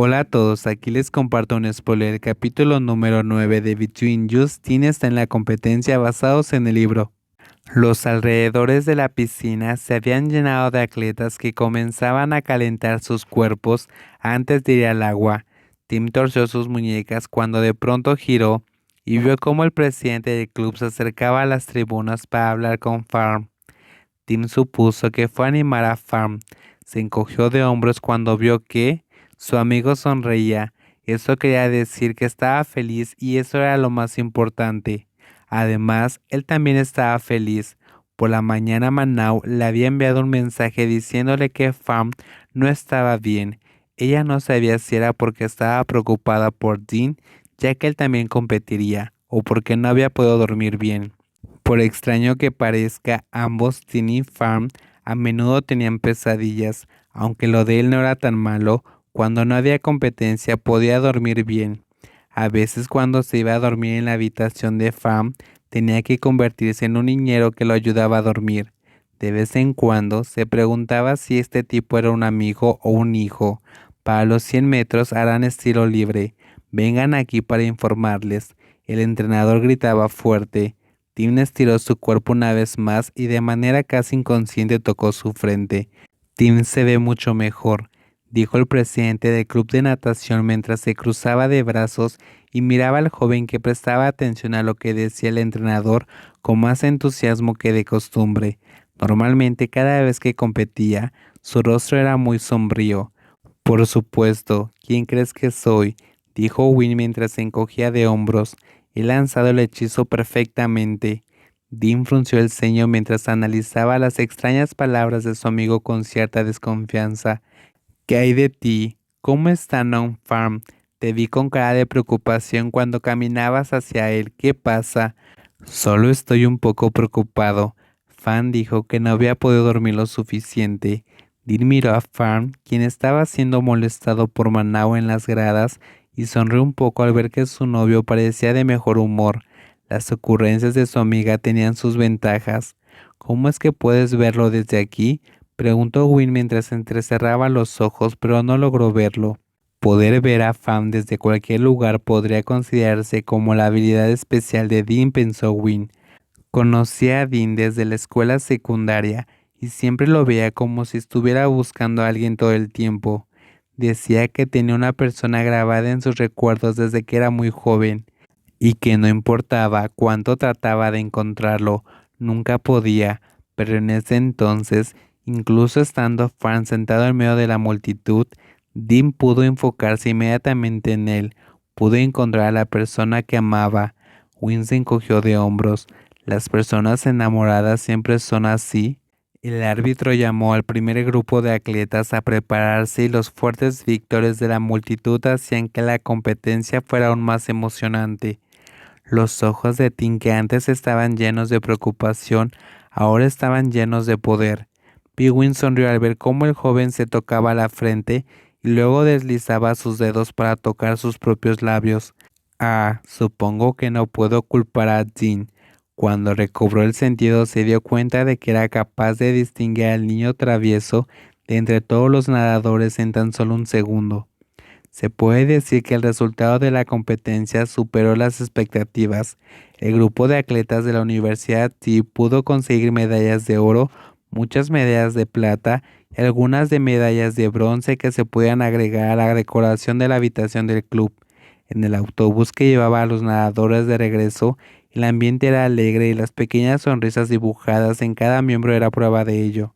Hola a todos, aquí les comparto un spoiler. El capítulo número 9 de Between Justin está en la competencia basados en el libro. Los alrededores de la piscina se habían llenado de atletas que comenzaban a calentar sus cuerpos antes de ir al agua. Tim torció sus muñecas cuando de pronto giró y vio cómo el presidente del club se acercaba a las tribunas para hablar con Farm. Tim supuso que fue a animar a Farm. Se encogió de hombros cuando vio que su amigo sonreía. Eso quería decir que estaba feliz y eso era lo más importante. Además, él también estaba feliz. Por la mañana Manau le había enviado un mensaje diciéndole que Farm no estaba bien. Ella no sabía si era porque estaba preocupada por Dean, ya que él también competiría, o porque no había podido dormir bien. Por extraño que parezca, ambos, Dean y Farm, a menudo tenían pesadillas, aunque lo de él no era tan malo, cuando no había competencia podía dormir bien. A veces cuando se iba a dormir en la habitación de Fam, tenía que convertirse en un niñero que lo ayudaba a dormir. De vez en cuando se preguntaba si este tipo era un amigo o un hijo. Para los 100 metros harán estilo libre. Vengan aquí para informarles. El entrenador gritaba fuerte. Tim estiró su cuerpo una vez más y de manera casi inconsciente tocó su frente. Tim se ve mucho mejor dijo el presidente del club de natación mientras se cruzaba de brazos y miraba al joven que prestaba atención a lo que decía el entrenador con más entusiasmo que de costumbre. Normalmente cada vez que competía, su rostro era muy sombrío. Por supuesto, ¿quién crees que soy? dijo Win mientras se encogía de hombros. He lanzado el hechizo perfectamente. Dean frunció el ceño mientras analizaba las extrañas palabras de su amigo con cierta desconfianza. ¿Qué hay de ti? ¿Cómo está Non Farm? Te vi con cara de preocupación cuando caminabas hacia él. ¿Qué pasa? Solo estoy un poco preocupado. Fan dijo que no había podido dormir lo suficiente. Dean miró a Farm, quien estaba siendo molestado por Manao en las gradas, y sonrió un poco al ver que su novio parecía de mejor humor. Las ocurrencias de su amiga tenían sus ventajas. ¿Cómo es que puedes verlo desde aquí? Preguntó Win mientras entrecerraba los ojos, pero no logró verlo. Poder ver a Fam desde cualquier lugar podría considerarse como la habilidad especial de Dean, pensó Win. Conocía a Dean desde la escuela secundaria y siempre lo veía como si estuviera buscando a alguien todo el tiempo. Decía que tenía una persona grabada en sus recuerdos desde que era muy joven y que no importaba cuánto trataba de encontrarlo, nunca podía, pero en ese entonces Incluso estando Fran sentado en medio de la multitud, Dean pudo enfocarse inmediatamente en él, pudo encontrar a la persona que amaba. Win se encogió de hombros. Las personas enamoradas siempre son así. El árbitro llamó al primer grupo de atletas a prepararse y los fuertes victorias de la multitud hacían que la competencia fuera aún más emocionante. Los ojos de Tim que antes estaban llenos de preocupación, ahora estaban llenos de poder. Pigwin sonrió al ver cómo el joven se tocaba la frente y luego deslizaba sus dedos para tocar sus propios labios. Ah, supongo que no puedo culpar a Dean. Cuando recobró el sentido se dio cuenta de que era capaz de distinguir al niño travieso de entre todos los nadadores en tan solo un segundo. Se puede decir que el resultado de la competencia superó las expectativas. El grupo de atletas de la Universidad T pudo conseguir medallas de oro muchas medallas de plata y algunas de medallas de bronce que se podían agregar a la decoración de la habitación del club. En el autobús que llevaba a los nadadores de regreso, el ambiente era alegre y las pequeñas sonrisas dibujadas en cada miembro era prueba de ello.